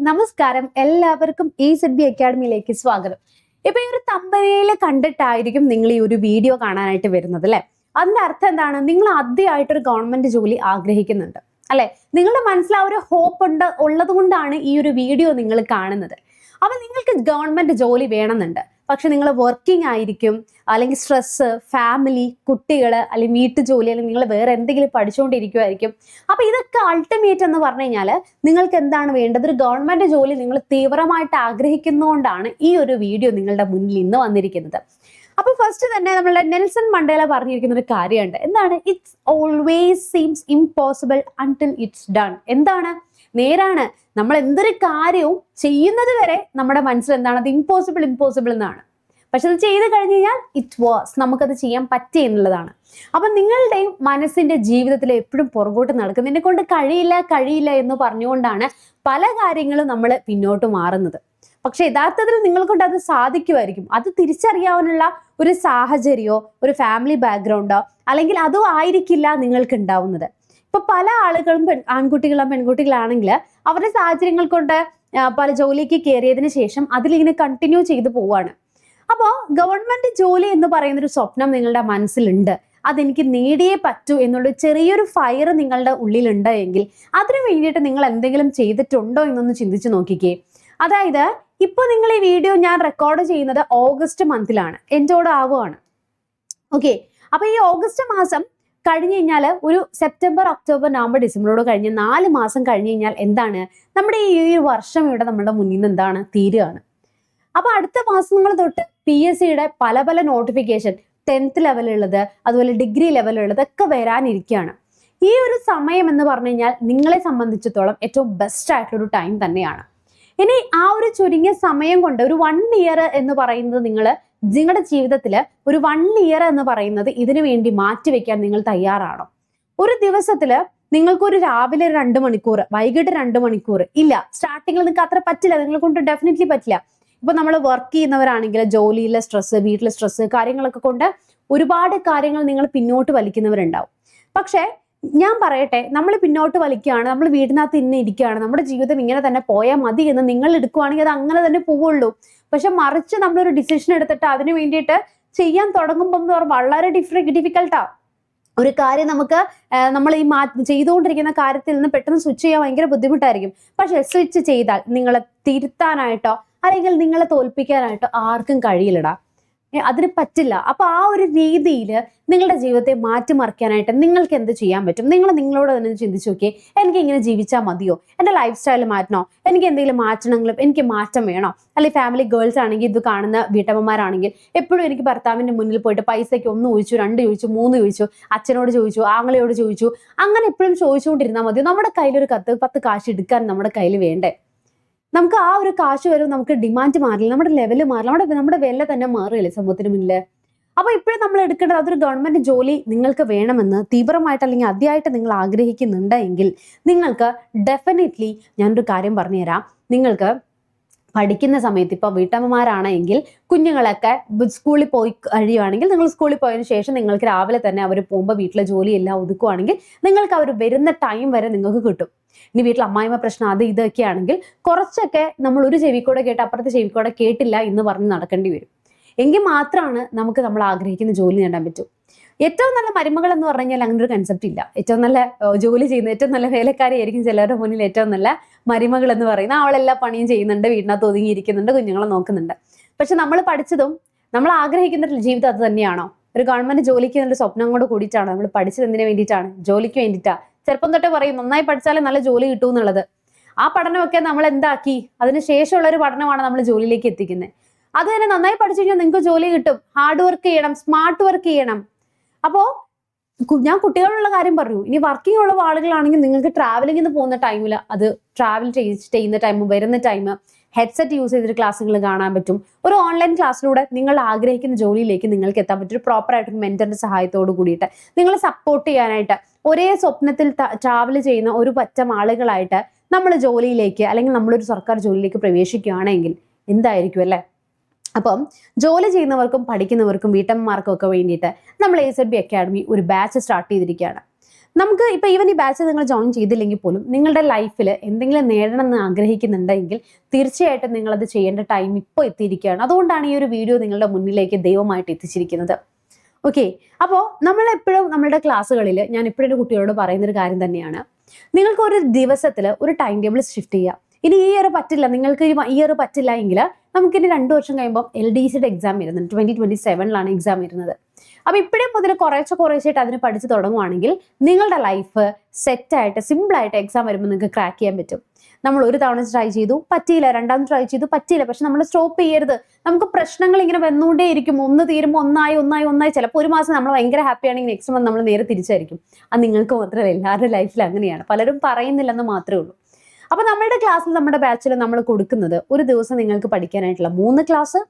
നമസ്കാരം. എല്ലാവർക്കും A Z B അക്കാഡമിയിലേക്ക് സ്വാഗതം. ഇപ്പൊ ഈ ഒരു തമ്പനയിൽ കണ്ടിട്ടായിരിക്കും നിങ്ങൾ ഈ ഒരു വീഡിയോ കാണാനായിട്ട് വരുന്നത് അല്ലെ? അതിന്റെ അർത്ഥം എന്താണ്? നിങ്ങൾ ആദ്യമായിട്ടൊരു ഗവൺമെന്റ് ജോലി ആഗ്രഹിക്കുന്നുണ്ട്. അല്ലെ? നിങ്ങളുടെ മനസ്സിൽ ആ ഒരു ഹോപ്പ് ഉണ്ട് ഉള്ളത് കൊണ്ടാണ് ഈ ഒരു വീഡിയോ നിങ്ങൾ കാണുന്നത്. അപ്പൊ നിങ്ങൾക്ക് ഗവൺമെന്റ് ജോലി വേണമെന്നുണ്ട്. പക്ഷെ നിങ്ങൾ വർക്കിംഗ് ആയിരിക്കും അല്ലെങ്കിൽ സ്ട്രെസ്സ് ഫാമിലി കുട്ടികൾ അല്ലെങ്കിൽ വീട്ടു ജോലി അല്ലെങ്കിൽ നിങ്ങൾ വേറെ എന്തെങ്കിലും പഠിച്ചുകൊണ്ടിരിക്കുമായിരിക്കും അപ്പൊ ഇതൊക്കെ അൾട്ടിമേറ്റ് എന്ന് പറഞ്ഞു കഴിഞ്ഞാൽ നിങ്ങൾക്ക് എന്താണ് വേണ്ടത്? ഒരു ഗവൺമെന്റ് ജോലി നിങ്ങൾ തീവ്രമായിട്ട് ആഗ്രഹിക്കുന്നതുകൊണ്ടാണ് ഈ ഒരു വീഡിയോ നിങ്ങളുടെ മുന്നിൽ ഇന്ന് വന്നിരിക്കുന്നത്. അപ്പൊ ഫസ്റ്റ് തന്നെ നമ്മളുടെ നെൽസൺ മണ്ടേല പറഞ്ഞിരിക്കുന്ന ഒരു കാര്യമുണ്ട്. എന്താണ്? It's always seems impossible until it's done എന്താണ്? നേരാണ്. നമ്മൾ എന്തൊരു കാര്യവും ചെയ്യുന്നത് വരെ നമ്മുടെ മനസ്സിൽ എന്താണ്? അത് ഇമ്പോസിബിൾ ഇമ്പോസിബിൾ എന്നാണ്. പക്ഷെ അത് ചെയ്ത് കഴിഞ്ഞ് കഴിഞ്ഞാൽ ഇറ്റ് വാസ് നമുക്കത് ചെയ്യാൻ പറ്റി എന്നുള്ളതാണ്. അപ്പൊ നിങ്ങളുടെയും മനസ്സിന്റെ ജീവിതത്തിൽ എപ്പോഴും പുറകോട്ട് നടക്കുന്നതിനെ കൊണ്ട് കഴിയില്ല കഴിയില്ല എന്ന് പറഞ്ഞുകൊണ്ടാണ് പല കാര്യങ്ങളും നമ്മൾ പിന്നോട്ട് മാറുന്നത്. പക്ഷെ യഥാർത്ഥത്തിൽ നിങ്ങൾ കൊണ്ട് അത് സാധിക്കുമായിരിക്കും. അത് തിരിച്ചറിയാനുള്ള ഒരു സാഹചര്യമോ ഒരു ഫാമിലി ബാക്ക്ഗ്രൗണ്ടോ അല്ലെങ്കിൽ അതോ ആയിരിക്കില്ല നിങ്ങൾക്ക് ഉണ്ടാവുന്നത്. ഇപ്പൊ പല ആളുകളും പെൺ ആൺകുട്ടികളും പെൺകുട്ടികളാണെങ്കിൽ അവരുടെ സാഹചര്യങ്ങൾ കൊണ്ട് പല ജോലിക്ക് കയറിയതിന് ശേഷം അതിലിങ്ങനെ കണ്ടിന്യൂ ചെയ്തു പോവാണ്. അപ്പോൾ ഗവൺമെന്റ് ജോലി എന്ന് പറയുന്ന ഒരു സ്വപ്നം നിങ്ങളുടെ മനസ്സിലുണ്ട്. അതെനിക്ക് നേടിയേ പറ്റൂ എന്നുള്ള ചെറിയൊരു ഫയർ നിങ്ങളുടെ ഉള്ളിലുണ്ട് എങ്കിൽ അതിനു വേണ്ടിയിട്ട് നിങ്ങൾ എന്തെങ്കിലും ചെയ്തിട്ടുണ്ടോ എന്നൊന്ന് ചിന്തിച്ചു നോക്കിക്കേ. അതായത് ഇപ്പോൾ നിങ്ങൾ ഈ വീഡിയോ ഞാൻ റെക്കോർഡ് ചെയ്യുന്നത് ഓഗസ്റ്റ് മന്തിലാണ് എൻഡോട് ആവുകയാണ് ഓക്കെ അപ്പൊ ഈ ഓഗസ്റ്റ് മാസം കഴിഞ്ഞു കഴിഞ്ഞാൽ ഒരു സെപ്റ്റംബർ ഒക്ടോബർ നവംബർ ഡിസംബറോട് കഴിഞ്ഞ് നാല് മാസം കഴിഞ്ഞ് കഴിഞ്ഞാൽ എന്താണ്? നമ്മുടെ ഈ ഒരു വർഷം ഇവിടെ നമ്മുടെ മുന്നിൽ നിന്ന് എന്താണ്? തീരുകയാണ്. അപ്പൊ അടുത്ത മാസങ്ങൾ തൊട്ട് പി എസ് സിയുടെ പല പല നോട്ടിഫിക്കേഷൻ ടെൻത്ത് ലെവലുള്ളത് അതുപോലെ ഡിഗ്രി ലെവലുള്ളത് ഒക്കെ വരാനിരിക്കുകയാണ്. ഈ ഒരു സമയം എന്ന് പറഞ്ഞു കഴിഞ്ഞാൽ നിങ്ങളെ സംബന്ധിച്ചിടത്തോളം ഏറ്റവും ബെസ്റ്റ് ആയിട്ടുള്ള ഒരു ടൈം തന്നെയാണ്. ഇനി ആ ഒരു ചുരുങ്ങിയ സമയം കൊണ്ട് ഒരു വൺ ഇയർ എന്ന് പറയുന്നത് നിങ്ങൾ നിങ്ങളുടെ ജീവിതത്തിൽ ഒരു വൺ ഇയർ എന്ന് പറയുന്നത് ഇതിനു വേണ്ടി മാറ്റിവെക്കാൻ നിങ്ങൾ തയ്യാറാണോ? ഒരു ദിവസത്തിൽ നിങ്ങൾക്കൊരു രാവിലെ രണ്ട് മണിക്കൂർ വൈകിട്ട് രണ്ട് മണിക്കൂർ ഇല്ല. സ്റ്റാർട്ടിങ്ങിൽ നിങ്ങൾക്ക് അത്ര പറ്റില്ല. നിങ്ങളെ കൊണ്ട് ഡെഫിനറ്റ്ലി പറ്റില്ല. ഇപ്പൊ നമ്മൾ വർക്ക് ചെയ്യുന്നവരാണെങ്കിൽ ജോലിയിലെ സ്ട്രെസ് വീട്ടിലെ സ്ട്രെസ് കാര്യങ്ങളൊക്കെ കൊണ്ട് ഒരുപാട് കാര്യങ്ങൾ നിങ്ങൾ പിന്നോട്ട് വലിക്കുന്നവരുണ്ടാവും. പക്ഷേ ഞാൻ പറയട്ടെ നമ്മൾ പിന്നോട്ട് വലിക്കുകയാണ് നമ്മൾ വീടിനകത്ത് ഇന്ന് ഇരിക്കുകയാണ് നമ്മുടെ ജീവിതം ഇങ്ങനെ തന്നെ പോയാൽ മതി എന്ന് നിങ്ങൾ എടുക്കുവാണെങ്കിൽ അത് അങ്ങനെ തന്നെ പോവുള്ളൂ. പക്ഷെ മറിച്ച് നമ്മളൊരു ഡിസിഷൻ എടുത്തിട്ട് അതിന് വേണ്ടിയിട്ട് ചെയ്യാൻ പറഞ്ഞാൽ വളരെ ഡിഫറെ ഡിഫിക്കൽട്ടാ ഒരു കാര്യം നമുക്ക് നമ്മൾ ഈ മാ ചെയ്തുകൊണ്ടിരിക്കുന്ന കാര്യത്തിൽ നിന്ന് പെട്ടെന്ന് സ്വിച്ച് ചെയ്യാൻ ഭയങ്കര ബുദ്ധിമുട്ടായിരിക്കും. പക്ഷെ സ്വിച്ച് ചെയ്താൽ നിങ്ങളെ തിരുത്താനായിട്ടോ അല്ലെങ്കിൽ നിങ്ങളെ തോൽപ്പിക്കാനായിട്ടോ ആർക്കും കഴിയില്ലടാ. അതിന് പറ്റില്ല. അപ്പൊ ആ ഒരു രീതിയിൽ നിങ്ങളുടെ ജീവിതത്തെ മാറ്റിമറിക്കാനായിട്ട് നിങ്ങൾക്ക് എന്ത് ചെയ്യാൻ പറ്റും? നിങ്ങൾ നിങ്ങളോട് തന്നെ ചിന്തിച്ചു നോക്കിയേ. എനിക്ക് ഇങ്ങനെ ജീവിച്ചാൽ മതിയോ? എന്റെ ലൈഫ് സ്റ്റൈൽ മാറ്റണോ? എനിക്ക് എന്തെങ്കിലും മാറ്റണമെങ്കിലും എനിക്ക് മാറ്റം വേണോ? അല്ലെങ്കിൽ ഫാമിലി ഗേൾസ് ആണെങ്കിൽ ഇത് കാണുന്ന വീട്ടമ്മമാരാണെങ്കിൽ എപ്പോഴും എനിക്ക് ഭർത്താവിന്റെ മുന്നിൽ പോയിട്ട് പൈസയ്ക്ക് ഒന്ന് ചോദിച്ചു രണ്ട് ചോദിച്ചു മൂന്ന് ചോദിച്ചു അച്ഛനോട് ചോദിച്ചു ആങ്ങളയോട് ചോദിച്ചു. അങ്ങനെ എപ്പോഴും ചോദിച്ചുകൊണ്ടിരുന്നാൽ മതിയോ? നമ്മുടെ കയ്യിലൊരു കത്ത് പത്ത് കാശ് എടുക്കാൻ നമ്മുടെ കയ്യിൽ വേണ്ടേ? നമുക്ക് ആ ഒരു കാശ് വരും നമുക്ക് ഡിമാൻഡ് മാറില്ല. നമ്മുടെ ലെവൽ മാറില്ല. നമ്മുടെ നമ്മുടെ വില തന്നെ മാറുകയല്ലേ സമൂഹത്തിന് മുന്നിൽ അപ്പൊ ഇപ്പോഴും നമ്മൾ എടുക്കേണ്ടത് അതൊരു ഗവൺമെന്റ് ജോലി നിങ്ങൾക്ക് വേണമെന്ന് തീവ്രമായിട്ട് അല്ലെങ്കിൽ അതിയായിട്ട് നിങ്ങൾ ആഗ്രഹിക്കുന്നുണ്ടെങ്കിൽ നിങ്ങൾക്ക് ഡെഫിനറ്റ്ലി ഞാനൊരു കാര്യം പറഞ്ഞുതരാം. നിങ്ങൾക്ക് പഠിക്കുന്ന സമയത്ത് ഇപ്പോൾ വീട്ടമ്മമാരാണെങ്കിൽ കുഞ്ഞുങ്ങളൊക്കെ സ്കൂളിൽ പോയി കഴിയുവാണെങ്കിൽ നിങ്ങൾ സ്കൂളിൽ പോയതിനു ശേഷം നിങ്ങൾക്ക് രാവിലെ തന്നെ അവർ പോകുമ്പോൾ വീട്ടിലെ ജോലിയെല്ലാം ഒതുക്കുവാണെങ്കിൽ നിങ്ങൾക്ക് അവർ വരുന്ന ടൈം വരെ നിങ്ങൾക്ക് കിട്ടും. ഇനി വീട്ടിൽ അമ്മായിമ്മ പ്രശ്നം അത് ഇതൊക്കെ ആണെങ്കിൽ കുറച്ചൊക്കെ നമ്മൾ ഒരു ചെവിക്കൂടെ കേട്ട് അപ്പുറത്തെ ചെവിക്കൂടെ കേട്ടില്ല എന്ന് പറഞ്ഞ് നടക്കേണ്ടി വരും. എങ്കിൽ മാത്രമാണ് നമുക്ക് നമ്മൾ ആഗ്രഹിക്കുന്ന ജോലി നേടാൻ പറ്റൂ. ഏറ്റവും നല്ല മരുമകൾ എന്ന് പറഞ്ഞു കഴിഞ്ഞാൽ അങ്ങനെ ഒരു കൺസെപ്റ്റ് ഇല്ല. ഏറ്റവും നല്ല ജോലി ചെയ്യുന്ന ഏറ്റവും നല്ല വേലക്കാരിയായിരിക്കും ചിലരുടെ മുന്നിൽ ഏറ്റവും നല്ല മരുമകൾ എന്ന് പറയുന്നത്. അവളെല്ലാ പണിയും ചെയ്യുന്നുണ്ട് വീടിനകത്ത് ഒതുങ്ങിയിരിക്കുന്നുണ്ട് കുഞ്ഞുങ്ങളെ നോക്കുന്നുണ്ട്. പക്ഷെ നമ്മൾ പഠിച്ചതും നമ്മൾ ആഗ്രഹിക്കുന്ന ജീവിതം അത് തന്നെയാണോ? ഒരു ഗവൺമെന്റ് ജോലിക്ക് നല്ല സ്വപ്നം കൂടെ കൂടിയിട്ടാണോ? നമ്മൾ പഠിച്ചത് എന്തിനു വേണ്ടിയിട്ടാണ്? ജോലിക്ക് വേണ്ടിയിട്ടാണ് ചെറുപ്പം തൊട്ടേ പറയും നന്നായി പഠിച്ചാലേ നല്ല ജോലി കിട്ടൂ എന്നുള്ളത്. ആ പഠനമൊക്കെ നമ്മൾ എന്താക്കി? അതിന് ശേഷമുള്ള ഒരു പഠനമാണ് നമ്മൾ ജോലിയിലേക്ക് എത്തിക്കുന്നത്. അത് തന്നെ നന്നായി പഠിച്ചു കഴിഞ്ഞാൽ നിങ്ങൾക്ക് ജോലി കിട്ടും. ഹാർഡ് വർക്ക് ചെയ്യണം സ്മാർട്ട് വർക്ക് ചെയ്യണം. അപ്പോ ഞാൻ കുട്ടികളുള്ള കാര്യം പറഞ്ഞു. ഇനി വർക്കിംഗ് ഉള്ള ആളുകളാണെങ്കിൽ നിങ്ങൾക്ക് ട്രാവലിംഗിന് പോകുന്ന ടൈമിൽ അത് ട്രാവൽ ചെയ്യുന്ന ടൈം വരുന്ന ടൈം ഹെഡ്സെറ്റ് യൂസ് ചെയ്തിട്ട് ക്ലാസ്സുകൾ കാണാൻ പറ്റും. ഒരു ഓൺലൈൻ ക്ലാസ്സിലൂടെ നിങ്ങൾ ആഗ്രഹിക്കുന്ന ജോലിയിലേക്ക് നിങ്ങൾക്ക് എത്താൻ പറ്റും. ഒരു പ്രോപ്പർ ആയിട്ട് മെന്ററിന്റെ സഹായത്തോട് കൂടിയിട്ട് നിങ്ങളെ സപ്പോർട്ട് ചെയ്യാനായിട്ട് ഒരേ സ്വപ്നത്തിൽ ട്രാവൽ ചെയ്യുന്ന ഒരു പറ്റം ആളുകളായിട്ട് നമ്മൾ ജോലിയിലേക്ക് അല്ലെങ്കിൽ നമ്മളൊരു സർക്കാർ ജോലിയിലേക്ക് പ്രവേശിക്കുകയാണെങ്കിൽ എന്തായിരിക്കും അല്ലേ? അപ്പം ജോലി ചെയ്യുന്നവർക്കും പഠിക്കുന്നവർക്കും വീട്ടമ്മമാർക്കും ഒക്കെ വേണ്ടിയിട്ട് നമ്മൾ എ സെഡ് ബി അക്കാഡമി ഒരു ബാച്ച് സ്റ്റാർട്ട് ചെയ്തിരിക്കുകയാണ്. നമുക്ക് ഇപ്പൊ ഈവൻ ഈ ബാച്ച് നിങ്ങൾ ജോയിൻ ചെയ്തില്ലെങ്കിൽ പോലും നിങ്ങളുടെ ലൈഫിൽ എന്തെങ്കിലും നേടണം എന്ന് ആഗ്രഹിക്കുന്നുണ്ടെങ്കിൽ തീർച്ചയായിട്ടും നിങ്ങളത് ചെയ്യേണ്ട ടൈം ഇപ്പോൾ എത്തിയിരിക്കുകയാണ്. അതുകൊണ്ടാണ് ഈ ഒരു വീഡിയോ നിങ്ങളുടെ മുന്നിലേക്ക് ദൈവമായിട്ട് എത്തിച്ചിരിക്കുന്നത്. ഓക്കെ അപ്പോൾ നമ്മൾ എപ്പോഴും നമ്മളുടെ ക്ലാസ്സുകളിൽ ഞാൻ എപ്പോഴും കുട്ടികളോട് പറയുന്നൊരു കാര്യം തന്നെയാണ്. നിങ്ങൾക്ക് ഒരു ദിവസത്തിൽ ഒരു ടൈം ടേബിൾ ഷിഫ്റ്റ് ചെയ്യാം. ഇനി ഈ ഇയർ പറ്റില്ല നിങ്ങൾക്ക് ഈ ഇയർ പറ്റില്ല എങ്കിൽ നമുക്കിനി രണ്ട് വർഷം കഴിയുമ്പോൾ എൽ ഡി സിയുടെ എക്സാം വരുന്നുണ്ട്. ട്വന്റി ട്വന്റി സെവനിലാണ് എക്സാം വരുന്നത്. അപ്പൊ ഇപ്പോഴേ മുതൽ കുറേശ്ശെ കുറേശ്ശായിട്ട് അതിന് പഠിച്ചു തുടങ്ങുവാണെങ്കിൽ നിങ്ങളുടെ ലൈഫ് സെറ്റായിട്ട് സിമ്പിളായിട്ട് എക്സാം വരുമ്പോൾ നിങ്ങൾക്ക് ക്രാക്ക് ചെയ്യാൻ പറ്റും. നമ്മൾ ഒരു തവണ ട്രൈ ചെയ്തു പറ്റിയില്ല. രണ്ടാമത് ട്രൈ ചെയ്തു പറ്റിയില്ല. പക്ഷെ നമ്മൾ സ്റ്റോപ്പ് ചെയ്യരുത്. നമുക്ക് പ്രശ്നങ്ങൾ ഇങ്ങനെ വന്നുകൊണ്ടേയിരിക്കും ഒന്ന് തീരുമ്പോൾ ഒന്നായി ഒന്നായി ഒന്നായി. ചിലപ്പോൾ ഒരു മാസം നമ്മൾ ഭയങ്കര ഹാപ്പി ആണെങ്കിൽ നെക്സ്റ്റ് മന്ത് നമ്മൾ നേരെ തിരിച്ചായിരിക്കും. അത് നിങ്ങൾക്ക് മാത്രമല്ല എല്ലാവരുടെ ലൈഫിൽ അങ്ങനെയാണ്. പലരും പറയുന്നില്ലെന്ന് മാത്രമേ ഉള്ളൂ. അപ്പൊ നമ്മളുടെ ക്ലാസ്സിൽ നമ്മുടെ ബാച്ചിൽ നമ്മൾ കൊടുക്കുന്നത് ഒരു ദിവസം നിങ്ങൾക്ക് പഠിക്കാനായിട്ടുള്ള മൂന്ന് ക്ലാസ്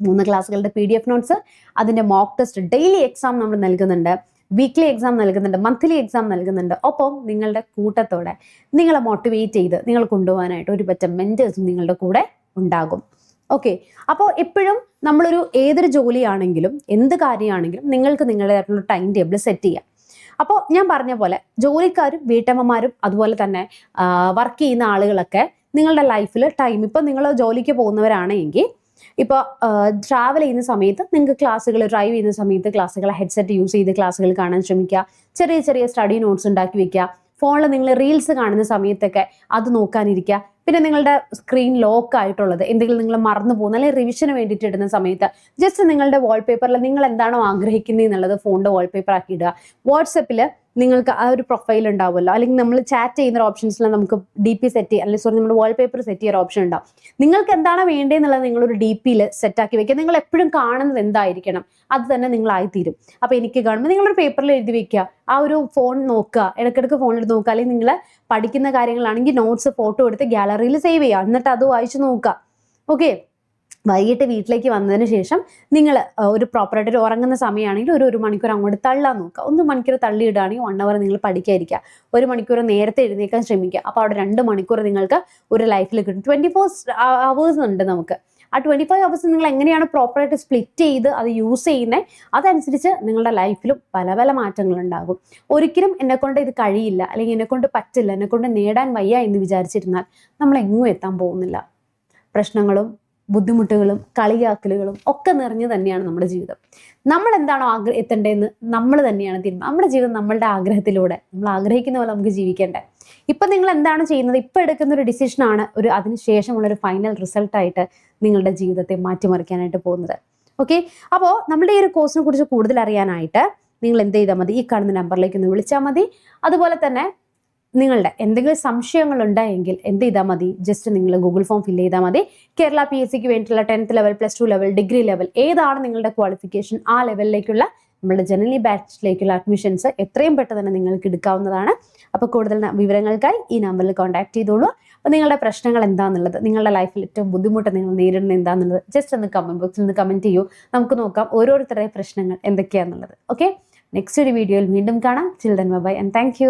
മൂന്ന് ക്ലാസ്സുകളുടെ പി ഡി എഫ് നോട്ട്സ് അതിന്റെ മോക്ക് ടെസ്റ്റ് ഡെയിലി എക്സാം നമ്മൾ നൽകുന്നുണ്ട് വീക്ക്ലി എക്സാം നൽകുന്നുണ്ട് മന്ത്ലി എക്സാം നൽകുന്നുണ്ട്. ഒപ്പം നിങ്ങളുടെ കൂട്ടത്തോടെ നിങ്ങളെ മോട്ടിവേറ്റ് ചെയ്ത് നിങ്ങൾ കൊണ്ടുപോകാനായിട്ട് ഒരു പറ്റം മെന്റേഴ്സും നിങ്ങളുടെ കൂടെ ഉണ്ടാകും. ഓക്കെ അപ്പോൾ എപ്പോഴും നമ്മളൊരു ഏതൊരു ജോലിയാണെങ്കിലും എന്ത് കാര്യമാണെങ്കിലും നിങ്ങൾക്ക് നിങ്ങളുടേതായിട്ടുള്ള ടൈം ടേബിൾ സെറ്റ് ചെയ്യാം. അപ്പോൾ ഞാൻ പറഞ്ഞ പോലെ ജോലിക്കാരും വീട്ടമ്മമാരും അതുപോലെ തന്നെ വർക്ക് ചെയ്യുന്ന ആളുകളൊക്കെ നിങ്ങളുടെ ലൈഫിൽ ടൈം ഇപ്പോൾ നിങ്ങൾ ജോലിക്ക് പോകുന്നവരാണെങ്കിൽ ഇപ്പോൾ ട്രാവൽ ചെയ്യുന്ന സമയത്ത് നിങ്ങൾക്ക് ക്ലാസ്സുകൾ ഡ്രൈവ് ചെയ്യുന്ന സമയത്ത് ക്ലാസ്സുകൾ ഹെഡ്സെറ്റ് യൂസ് ചെയ്ത് ക്ലാസ്സുകൾ കാണാൻ ശ്രമിക്കുക. ചെറിയ ചെറിയ സ്റ്റഡി നോട്ട്സ് ഉണ്ടാക്കി വെക്കുക. ഫോണിൽ നിങ്ങൾ റീൽസ് കാണുന്ന സമയത്തൊക്കെ അത് നോക്കാനിരിക്കുക. പിന്നെ നിങ്ങളുടെ സ്ക്രീൻ ലോക്ക് ആയിട്ടുള്ളത് എന്തെങ്കിലും നിങ്ങൾ മറന്നു പോകുന്ന അല്ലെങ്കിൽ റിവിഷന് വേണ്ടിയിട്ട് ഇടുന്ന സമയത്ത് ജസ്റ്റ് നിങ്ങളുടെ വാൾപേപ്പറിൽ നിങ്ങൾ എന്താണോ ആഗ്രഹിക്കുന്നത് എന്നുള്ളത് ഫോണിന്റെ വാൾപേപ്പർ ആക്കി ഇടുക. വാട്സപ്പിൽ നിങ്ങൾക്ക് ആ ഒരു പ്രൊഫൈൽ ഉണ്ടാവുമല്ലോ. അല്ലെങ്കിൽ നമ്മൾ ചാറ്റ് ചെയ്യുന്ന ഓപ്ഷൻസിൽ നമുക്ക് ഡി പി സെറ്റ് ചെയ്യുക അല്ലെങ്കിൽ സോറി നമ്മുടെ വാൾപേപ്പർ സെറ്റ് ചെയ്യുന്ന ഓപ്ഷൻ ഉണ്ടാവും. നിങ്ങൾക്ക് എന്താണ് വേണ്ടതെന്നുള്ളത് നിങ്ങളൊരു ഡി പിയിൽ സെറ്റാക്കി വെക്കുക. നിങ്ങൾ എപ്പോഴും കാണുന്നത് എന്തായിരിക്കണം? അത് തന്നെ നിങ്ങളായിത്തീരും അപ്പോൾ എനിക്ക് കാണുമ്പോൾ നിങ്ങളൊരു പേപ്പറിൽ എഴുതി വെക്കുക. ആ ഒരു ഫോൺ നോക്കുക. ഇടയ്ക്കിടയ്ക്ക് ഫോണിൽ നോക്കുക. അല്ലെങ്കിൽ നിങ്ങൾ പഠിക്കുന്ന കാര്യങ്ങളാണെങ്കിൽ നോട്ട്സ് ഫോട്ടോ എടുത്ത് ഗാലറിയിൽ സേവ് ചെയ്യുക. എന്നിട്ട് അത് വായിച്ച് നോക്കുക. ഓക്കെ വൈകിട്ട് വീട്ടിലേക്ക് വന്നതിന് ശേഷം നിങ്ങൾ ഒരു പ്രോപ്പറായിട്ട് ഉറങ്ങുന്ന സമയമാണെങ്കിൽ ഒരു ഒരു മണിക്കൂർ അങ്ങോട്ട് തള്ളാൻ നോക്കുക. ഒന്ന് മണിക്കൂർ തള്ളിയിടുകയാണെങ്കിൽ വൺ അവർ നിങ്ങൾ പഠിക്കാതിരിക്കുക. ഒരു മണിക്കൂർ നേരത്തെ എഴുന്നേക്കാൻ ശ്രമിക്കുക. അപ്പോൾ അവിടെ രണ്ട് മണിക്കൂർ നിങ്ങൾക്ക് ഒരു ലൈഫിൽ കിട്ടും. ട്വന്റി ഫോർ അവേഴ്സ് ഉണ്ട് നമുക്ക്. ആ ട്വന്റി ഫൈവ് അവേഴ്സ് നിങ്ങൾ എങ്ങനെയാണ് പ്രോപ്പറായിട്ട് സ്പ്ലിറ്റ് ചെയ്ത് അത് യൂസ് ചെയ്യുന്നത് അതനുസരിച്ച് നിങ്ങളുടെ ലൈഫിലും പല പല മാറ്റങ്ങൾ ഉണ്ടാകും. ഒരിക്കലും എന്നെക്കൊണ്ട് ഇത് കഴിയില്ല അല്ലെങ്കിൽ എന്നെക്കൊണ്ട് പറ്റില്ല എന്നെക്കൊണ്ട് നേടാൻ വയ്യ എന്ന് വിചാരിച്ചിരുന്നാൽ നമ്മൾ എങ്ങും എത്താൻ പോകുന്നില്ല. പ്രശ്നങ്ങളും ബുദ്ധിമുട്ടുകളും കളിയാക്കലുകളും ഒക്കെ നിറഞ്ഞു തന്നെയാണ് നമ്മുടെ ജീവിതം. നമ്മൾ എന്താണോ ആഗ്ര എത്തേണ്ടതെന്ന് നമ്മൾ തന്നെയാണ് തീരുമാനം നമ്മുടെ ജീവിതം നമ്മളുടെ ആഗ്രഹത്തിലൂടെ നമ്മൾ ആഗ്രഹിക്കുന്ന പോലെ നമുക്ക് ജീവിക്കേണ്ടേ. ഇപ്പം നിങ്ങൾ എന്താണ് ചെയ്യുന്നത്? ഇപ്പം എടുക്കുന്ന ഒരു ഡിസിഷനാണ് ഒരു അതിനുശേഷമുള്ള ഒരു ഫൈനൽ റിസൾട്ടായിട്ട് നിങ്ങളുടെ ജീവിതത്തെ മാറ്റിമറിക്കാനായിട്ട് പോകുന്നത്. ഓക്കെ അപ്പോൾ നമ്മുടെ ഈ ഒരു കോഴ്സിനെ കുറിച്ച് കൂടുതൽ അറിയാനായിട്ട് നിങ്ങൾ എന്ത് ചെയ്താൽ മതി? ഈ കാണുന്ന നമ്പറിലേക്ക് ഒന്ന് വിളിച്ചാൽ മതി. അതുപോലെ തന്നെ നിങ്ങളുടെ എന്തെങ്കിലും സംശയങ്ങൾ ഉണ്ടായെങ്കിൽ എന്ത് ചെയ്താൽ മതി? ജസ്റ്റ് നിങ്ങൾ ഗൂഗിൾ ഫോം ഫില്ല് ചെയ്താൽ മതി. കേരള പി എസ് സിക്ക് വേണ്ടിയിട്ടുള്ള tenth level plus two level degree level ഏതാണ് നിങ്ങളുടെ ക്വാളിഫിക്കേഷൻ ആ ലെവലിലേക്കുള്ള നമ്മുടെ ജനറലി ബാച്ചിലേക്കുള്ള അഡ്മിഷൻസ് എത്രയും പെട്ടെന്ന് തന്നെ നിങ്ങൾക്ക് എടുക്കാവുന്നതാണ്. അപ്പോൾ കൂടുതൽ വിവരങ്ങൾക്കായി ഈ നമ്പറിൽ കോൺടാക്ട് ചെയ്തോളൂ. അപ്പോൾ നിങ്ങളുടെ പ്രശ്നങ്ങൾ എന്താണെന്നുള്ളത് നിങ്ങളുടെ ലൈഫിൽ ഏറ്റവും ബുദ്ധിമുട്ട് നിങ്ങൾ നേരിടുന്നത് എന്താണെന്നുള്ളത് ജസ്റ്റ് ഒന്ന് കമന്റ് ബോക്സിൽ നിന്ന് കമന്റ് ചെയ്യൂ. നമുക്ക് നോക്കാം ഓരോരുത്തരുടെ പ്രശ്നങ്ങൾ എന്തൊക്കെയാണെന്നുള്ളത് ഓക്കെ നെക്സ്റ്റ് ഒരു വീഡിയോയിൽ വീണ്ടും കാണാം. Children by and thank